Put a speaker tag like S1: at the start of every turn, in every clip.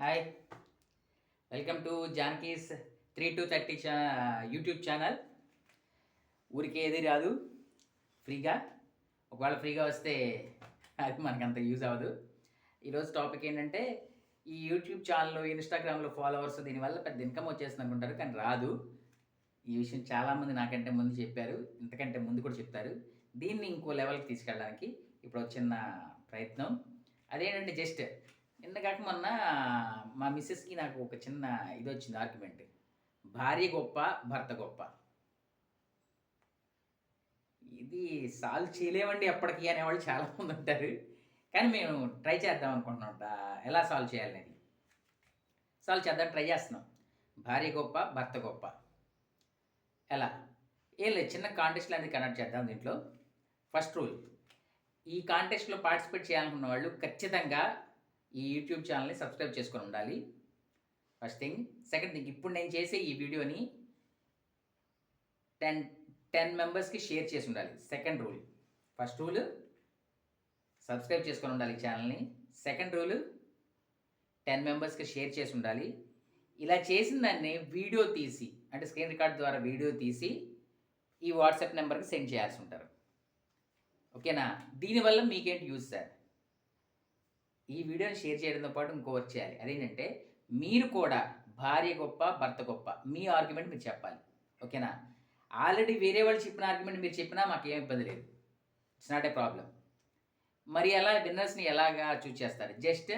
S1: Hi welcome to Janaki's three two thirty చా YouTube channel ఊరికే ఏది రాదు. ఫ్రీగా ఒకవేళ ఫ్రీగా వస్తే అది మనకు అంత యూజ్ అవ్వదు ఈరోజు టాపిక్ ఏంటంటే ఈ యూట్యూబ్ ఛానల్ ఇన్స్టాగ్రామ్లో ఫాలోవర్స్ దీనివల్ల పెద్ద ఇన్కమ్ వచ్చేస్తుంది అనుకుంటారు కానీ రాదు. ఈ విషయం చాలామంది నాకంటే ముందు చెప్పారు ఇంతకంటే ముందు కూడా చెప్తారు. దీన్ని ఇంకో లెవెల్కి తీసుకెళ్ళడానికి ఇప్పుడు చిన్న ప్రయత్నం. అదేంటంటే జస్ట్ నిన్న కాక మొన్న మా మిస్సెస్కి నాకు ఒక చిన్న ఇది వచ్చింది ఆర్గ్యుమెంట్. భార్య గొప్ప భర్త గొప్ప. ఇది సాల్వ్ చేయలేమండి ఎప్పటికీ అనేవాళ్ళు చాలా మంది ఉంటారు కానీ మేము ట్రై చేద్దాం అనుకుంటున్నాం ఎలా సాల్వ్ చేయాలనేది సాల్వ్ చేద్దాం ట్రై చేస్తున్నాం. భార్య గొప్ప భర్త గొప్ప. ఎలా? ఏం లేదు చిన్న కాంటెస్ట్ లాంటిది కనెక్ట్ చేద్దాం దీంట్లో. ఫస్ట్ రూల్ ఈ కాంటెస్ట్లో పార్టిసిపేట్ చేయాలనుకున్న వాళ్ళు ఖచ్చితంగా ఈ యూట్యూబ్ ఛానల్ని సబ్స్క్రైబ్ చేసుకొని ఉండాలి. ఫస్ట్ థింగ్ సెకండ్ థింగ్ ఇప్పుడు నేను చేసే ఈ వీడియోని టెన్ టెన్ మెంబర్స్కి షేర్ చేసి ఉండాలి. Second rule first rule subscribe చేసుకొని ఉండాలి ఛానల్ని సెకండ్ రూల్ టెన్ మెంబర్స్కి షేర్ చేసి ఉండాలి. ఇలా చేసిన దాన్ని వీడియో తీసి అంటే స్క్రీన్ రికార్డ్ ద్వారా వీడియో తీసి ఈ వాట్సాప్ నెంబర్కి సెండ్ చేయాల్సి ఉంటారు. ఓకేనా దీనివల్ల మీకేంటి యూజ్ సార్ ఈ వీడియోని షేర్ చేయడంతో పాటు ఇంకో చేయాలి. అదేంటంటే మీరు కూడా భార్య గొప్ప భర్త గొప్ప మీ ఆర్గ్యుమెంట్ మీరు చెప్పాలి. ఓకేనా? ఆల్రెడీ వేరే వాళ్ళు చెప్పిన ఆర్గ్యుమెంట్ మీరు చెప్పినా మాకేం ఇబ్బంది లేదు. ఇట్స్ నాట్ ఏ ప్రాబ్లం మరి ఎలా విన్నర్స్ని ఎలాగా చూస్ చేస్తారు? జస్ట్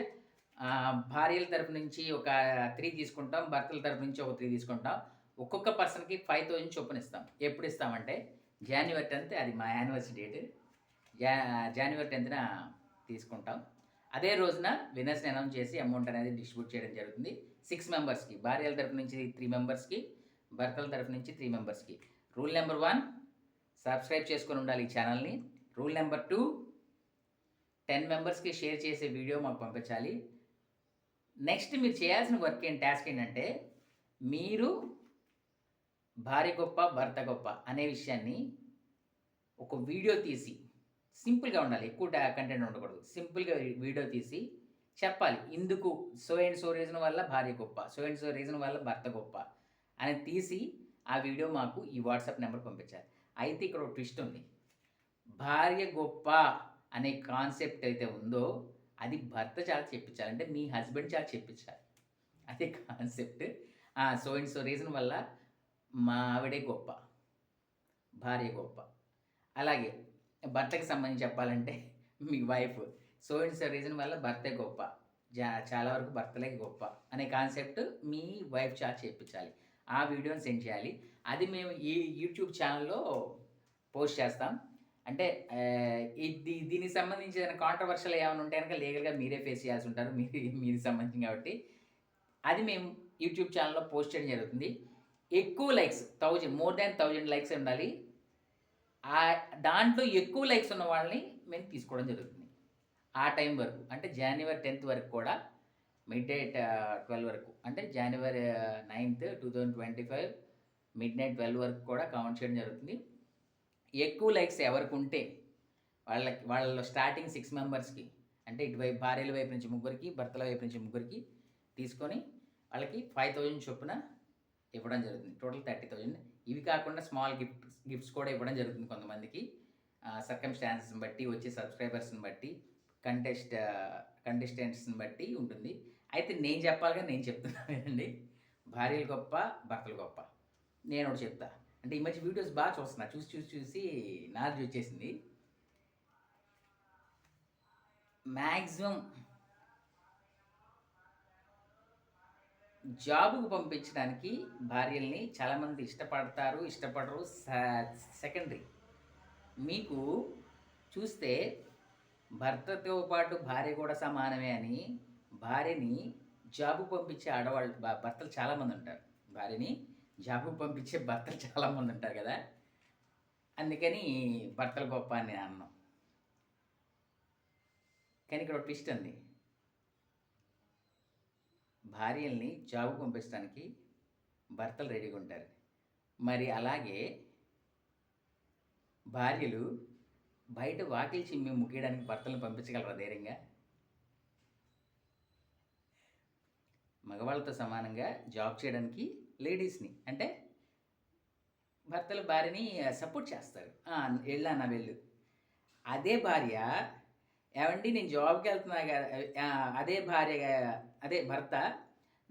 S1: భార్యల తరపు నుంచి ఒక త్రీ తీసుకుంటాం భర్తల తరపు నుంచి ఒక త్రీ తీసుకుంటాం. ఒక్కొక్క పర్సన్కి ఫైవ్ థౌజండ్ చొప్పున ఇస్తాం. ఎప్పుడు ఇస్తామంటే జనవరి టెన్త్ అది మా యానివర్సరీ డేట్ జా జనవరి టెన్త్న తీసుకుంటాం. అదే రోజున విన్నర్స్ని అనౌన్స్ చేసి అమౌంట్ అనేది డిస్ట్రిబ్యూట్ చేయడం జరుగుతుంది. సిక్స్ మెంబర్స్కి భార్యల తరపు నుంచి త్రీ మెంబర్స్కి భర్తల తరఫు నుంచి త్రీ మెంబర్స్కి రూల్ నెంబర్ వన్ సబ్స్క్రైబ్ చేసుకొని ఉండాలి ఈ ఛానల్ని రూల్ నెంబర్ టూ టెన్ మెంబర్స్కి షేర్ చేసే వీడియో మాకు పంపించాలి. నెక్స్ట్ మీరు చేయాల్సిన వర్క్ ఏంటి టాస్క్ ఏంటంటే మీరు భార్య గొప్ప భర్త గొప్ప అనే విషయాన్ని ఒక వీడియో తీసి సింపుల్గా ఉండాలి. ఎక్కువ కంటెంట్ ఉండకూడదు. సింపుల్గా వీడియో తీసి చెప్పాలి. ఇందుకు సో అండ్ సో రీజన్ వల్ల భార్య గొప్ప. సో అండ్ సో రీజన్ వల్ల భర్త గొప్ప. అని తీసి ఆ వీడియో మాకు ఈ వాట్సాప్ నెంబర్ పంపించాలి అయితే ఇక్కడ ఒక ట్విస్ట్ ఉంది. భార్య గొప్ప అనే కాన్సెప్ట్ అయితే ఉందో అది భర్త చాలా చెప్పించాలి. అంటే మీ హస్బెండ్ చాలా చెప్పించాలి. అదే concept. So and so reason వల్ల మా ఆవిడే గొప్ప. భార్య గొప్ప. అలాగే భర్తకి సంబంధించి చెప్పాలంటే మీ wife. So and so reason వల్ల భర్తే గొప్ప. జా చాలా వరకు భర్తలే గొప్ప అనే కాన్సెప్ట్ మీ వైఫ్ చాలా చెప్పించాలి ఆ వీడియోని సెండ్ చేయాలి. అది మేము ఈ యూట్యూబ్ ఛానల్లో పోస్ట్ చేస్తాం. అంటే ఇది దీనికి సంబంధించి ఏదైనా కాంట్రవర్షియల్ ఏమైనా ఉంటే కనుక లీగల్గా మీరే ఫేస్ చేయాల్సి ఉంటారు. మీరు మీరు సంబంధించి కాబట్టి. అది మేము యూట్యూబ్ ఛానల్లో పోస్ట్ చేయడం జరుగుతుంది. ఎక్కువ likes thousand more than thousand likes ఉండాలి. ఆ దాంట్లో ఎక్కువ లైక్స్ ఉన్న వాళ్ళని మేము తీసుకోవడం జరుగుతుంది. ఆ టైం వరకు అంటే జనవరి టెన్త్ వరకు కూడా మిడ్ నైట్ ట్వెల్వ్ వరకు అంటే January ninth two thousand twenty five midnight twelve వరకు కూడా కౌంట్ చేయడం జరుగుతుంది. ఎక్కువ లైక్స్ ఎవరికి ఉంటే వాళ్ళకి వాళ్ళ స్టార్టింగ్ సిక్స్ మెంబర్స్కి అంటే ఇటువైపు భార్యల వైపు నుంచి ముగ్గురికి భర్తల వైపు నుంచి ముగ్గురికి తీసుకొని వాళ్ళకి ఫైవ్ థౌజండ్ చొప్పున ఇవ్వడం జరుగుతుంది. టోటల్ థర్టీ థౌజండ్ ఇవి కాకుండా స్మాల్ గిఫ్ట్ గిఫ్ట్స్ కూడా ఇవ్వడం జరుగుతుంది కొంతమందికి. సర్కమ్స్టాన్సెస్ని బట్టి వచ్చే సబ్స్క్రైబర్స్ని బట్టి కంటెస్ట్ కంటెస్టెంట్స్ని బట్టి ఉంటుంది. అయితే నేను చెప్పాలిగా నేను చెప్తున్నానండి భార్యలు గొప్ప భర్తలు గొప్ప. నేను ఒకటి చెప్తా. అంటే ఈ మధ్య వీడియోస్ బాగా చూస్తున్నా. చూసి చూసి చూసి నాలెడ్జ్ వచ్చేసింది. మ్యాక్సిమం జాబుకు పంపించడానికి భార్యల్ని చాలామంది ఇష్టపడతారు ఇష్టపడరు. సెకండరీ మీకు చూస్తే భర్తతో పాటు భార్య కూడా సమానమే అని భార్యని జాబు పంపించే ఆడవాళ్ళు భర్తలు చాలామంది ఉంటారు. భార్యని జాబు పంపించే భర్తలు చాలామంది ఉంటారు కదా? అందుకని భర్తలు గొప్ప అని నేను అన్నాం. కానీ ఇక్కడ ట్విస్ట్ ఉంది. భార్యల్ని జాబు పంపించడానికి భర్తలు రెడీగా ఉంటారు. మరి అలాగే భార్యలు బయట వాకిలి చిమ్మి ముగ్గేయడానికి భర్తలను పంపించగలరా ధైర్యంగా? మగవాళ్ళతో సమానంగా జాబ్ చేయడానికి లేడీస్ని అంటే భర్తల భార్యని సపోర్ట్ చేస్తారు. వెళ్ళా నా వెళ్ళు. అదే భార్య ఏమండి నేను జాబ్కి వెళ్తున్నా కదా అదే భార్య అదే భర్త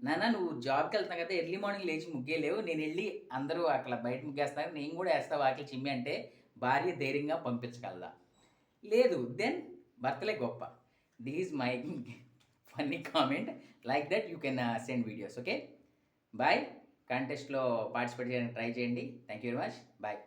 S1: నాన్న నువ్వు జాబ్కి వెళ్తున్నావు కదా ఎర్లీ మార్నింగ్ లేచి ముగ్గేలేవు నేను వెళ్ళి అందరూ అక్కడ బయట ముగ్గేస్తాను నేను కూడా వేస్తా వాకిలి చిమ్మి అంటే భార్య ధైర్యంగా పంపించగలదా? లేదు. దెన్ భర్తలే గొప్ప. This my funny comment like that you can send videos okay bye కాంటెస్ట్లో participate చేయడానికి ట్రై చేయండి. Thank you very much bye